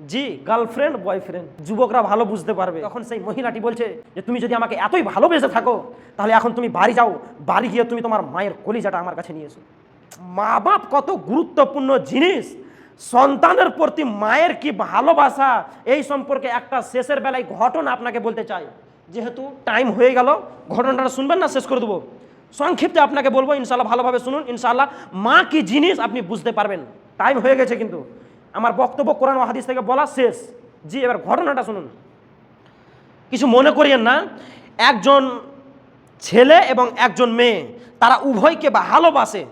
জি girlfriend boyfriend যুবকরা ভালো বুঝতে পারবে। তখন সেই মহিলাটি বলছে যে, তুমি যদি আমাকে এতই ভালোবেসে থাকো, তাহলে এখন তুমি বাড়ি যাও, বাড়ি গিয়ে তুমি তোমার মায়ের কলিজাটা আমার কাছে নিয়ে এসো। মা বাপ কত গুরুত্বপূর্ণ জিনিস। সন্তানের প্রতি মায়ের কি ভালোবাসা, এই সম্পর্কে একটা শেষের বেলায় ঘটনা আপনাকে বলতে চাই। যেহেতু টাইম হয়ে গেল, ঘটনাটা শুনবেন না, শেষ করে দেবো। সংক্ষিপ্তে আপনাকে বলব ইনশাল্লাহ ভালোভাবে শুনুন। ইনশাল্লাহ মা কি জিনিস আপনি বুঝতে পারবেন। টাইম হয়ে গেছে কিন্তু। আমার বক্তব্য কোরআন হাদিস থেকে বলা শেষ। জি, এবার ঘটনাটা শুনুন। কিছু মনে করিয়েন না, একজন ছেলে এবং একজন মেয়ে, তারা উভয়কে ভালোবাসে।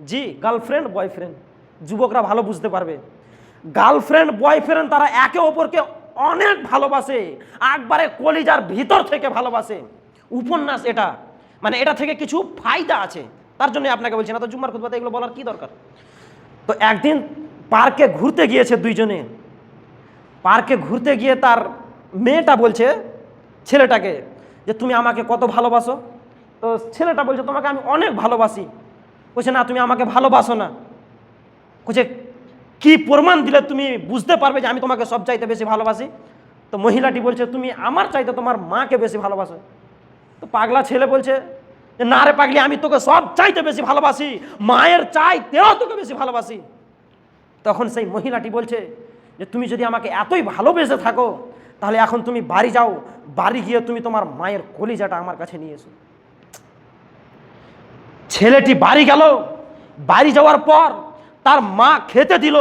জি গার্লফ্রেন্ড বয়ফ্রেন্ড যুবকরা ভালো বুঝতে পারবে। গার্লফ্রেন্ড বয়ফ্রেন্ড তারা একে অপরকে অনেক ভালোবাসে, একবারে কলিজার ভিতর থেকে ভালোবাসে। উপন্যাস এটা। মানে এটা থেকে কিছু ফায়দা আছে। তার জন্য আপনাকে বলছি, না তো জুম্মার খুদবাতে এগুলো বলার কি দরকার? তো একদিন পার্কে ঘুরতে গিয়েছে দুইজনে। পার্কে ঘুরতে গিয়ে তার মেয়েটা বলছে, ছেলেটাকে, যে তুমি আমাকে কত ভালোবাসো? তো ছেলেটা বলছে, তোমাকে আমি অনেক ভালোবাসি। বলছে, না, তুমি আমাকে ভালোবাসো না। বলছে, কি প্রমাণ দিলে তুমি বুঝতে পারবে যে আমি তোমাকে সব চাইতে বেশি ভালোবাসি? তো মহিলাটি বলছে, তুমি আমার চাইতে তোমার মাকে বেশি ভালোবাসো। তো পাগলা ছেলে বলছে যে না রে পাগলি, আমি তোকে সব চাইতে বেশি ভালোবাসি। মায়ের চাইতেও তোকে বেশি ভালোবাসি। তখন সেই মহিলাটি বলছে যে, তুমি যদি আমাকে এতই ভালোবেসে থাকো, তাহলে এখন তুমি বাড়ি যাও, বাড়ি গিয়ে তুমি তোমার মায়ের কলিজাটা আমার কাছে নিয়ে এসো। ছেলেটি বাড়ি গেল, বাড়ি যাওয়ার পর তার মা খেতে দিল।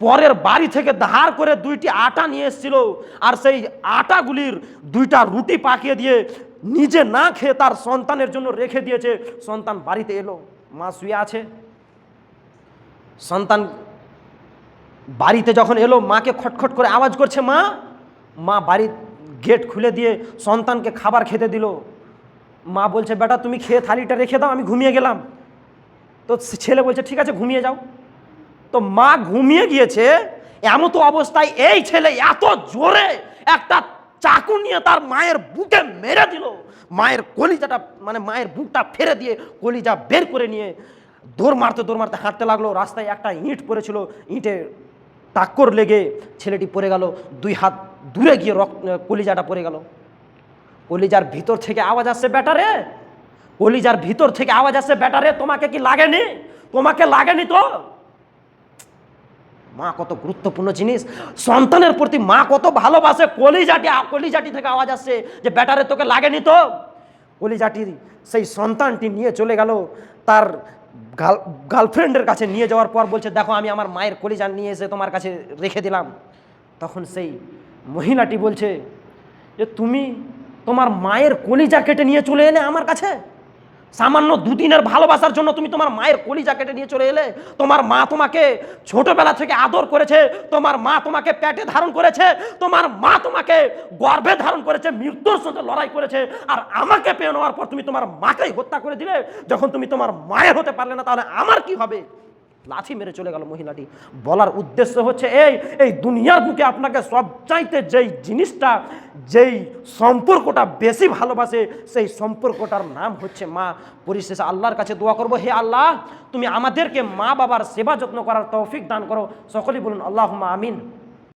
পরের বাড়ি থেকে ধার করে দুইটি আটা নিয়ে এসেছিল আর সেই আটাগুলির দুইটা রুটি পাকিয়ে দিয়ে নিজে না খেয়ে তার সন্তানের জন্য রেখে দিয়েছে। সন্তান বাড়িতে এলো, মা শুয়ে আছে। সন্তান বাড়িতে যখন এলো, মাকে খটখট করে আওয়াজ করছে, মা মা বাড়ির গেট খুলে দিয়ে সন্তানকে খাবার খেতে দিল। মা বলছে, বেটা, তুমি খেয়ে থালিটা রেখে দাও, আমি ঘুমিয়ে গেলাম। তো ছেলে বলছে, ঠিক আছে, ঘুমিয়ে যাও। তো মা ঘুমিয়ে গিয়েছে এমন তো অবস্থায় এই ছেলে এত জোরে একটা চাকু নিয়ে তার মায়ের বুকে মেরে দিল। মায়ের কলিজাটা মানে মায়ের বুকটা ফেরে দিয়ে কলিজা বের করে নিয়ে দৌড় মারতে দৌড় মারতে হাঁটতে লাগল, রাস্তায় একটা ইঁট পড়েছিল, ইঁটে টাক্কর লেগে ছেলেটি পড়ে গেল, দুই হাত দূরে গিয়ে রক্ত, কলিজাটা পড়ে গেল। কলিজার ভিতর থেকে আওয়াজ আসছে ব্যাটারে কলিজার ভিতর থেকে আওয়াজ আসছে ব্যাটারে তোমাকে কি লাগেনি? তোমাকে লাগেনি তো? মা কত গুরুত্বপূর্ণ জিনিস। সন্তানের প্রতি মা কত ভালোবাসে, কলিজাটি কলিজাটি থেকে আওয়াজ আসছে যে ব্যাটারে তোকে লাগেনি তো? কলিজাটির সেই সন্তানটি নিয়ে চলে গেল, তার গার্ল গার্লফ্রেন্ডের কাছে নিয়ে যাওয়ার পর বলছে, দেখো, আমি আমার মায়ের কলিজা নিয়ে এসে তোমার কাছে রেখে দিলাম। তখন সেই মহিলাটি বলছে যে তুমি তোমার মায়ের কলিজা কেটে নিয়ে চলে এনে আমার কাছে? সামান্য দুদিনের ভালোবাসার জন্য তুমি তোমার মায়ের কলিজা কেটে নিয়ে চলে এলে, তোমার মা তোমাকে ছোটবেলা থেকে আদর করেছে, তোমার মা তোমাকে পেটে ধারণ করেছে, তোমার মা তোমাকে গর্ভে ধারণ করেছে, মৃত্যুর সাথে লড়াই করেছে, আর আমাকে পেয়ে নেওয়ার পর তুমি তোমার মাকেই হত্যা করে দিলে, যখন তুমি তোমার মায়ের হতে পারলে না, তাহলে আমার কি হবে? লাথি মেরে চলে গেল মহিলাটি। বলার উদ্দেশ্য হচ্ছে এই এই দুনিয়ার বুকে আপনাকে সবচাইতে যেই জিনিসটা, যেই সম্পর্কটা বেশি ভালোবাসে, সেই সম্পর্কটার নাম হচ্ছে মা। পরিশেষে আল্লাহর কাছে দোয়া করব, হে আল্লাহ, তুমি আমাদেরকে মা বাবার সেবা যত্ন করার তৌফিক দান করো। সকলেই বলুন আল্লাহ আমিন।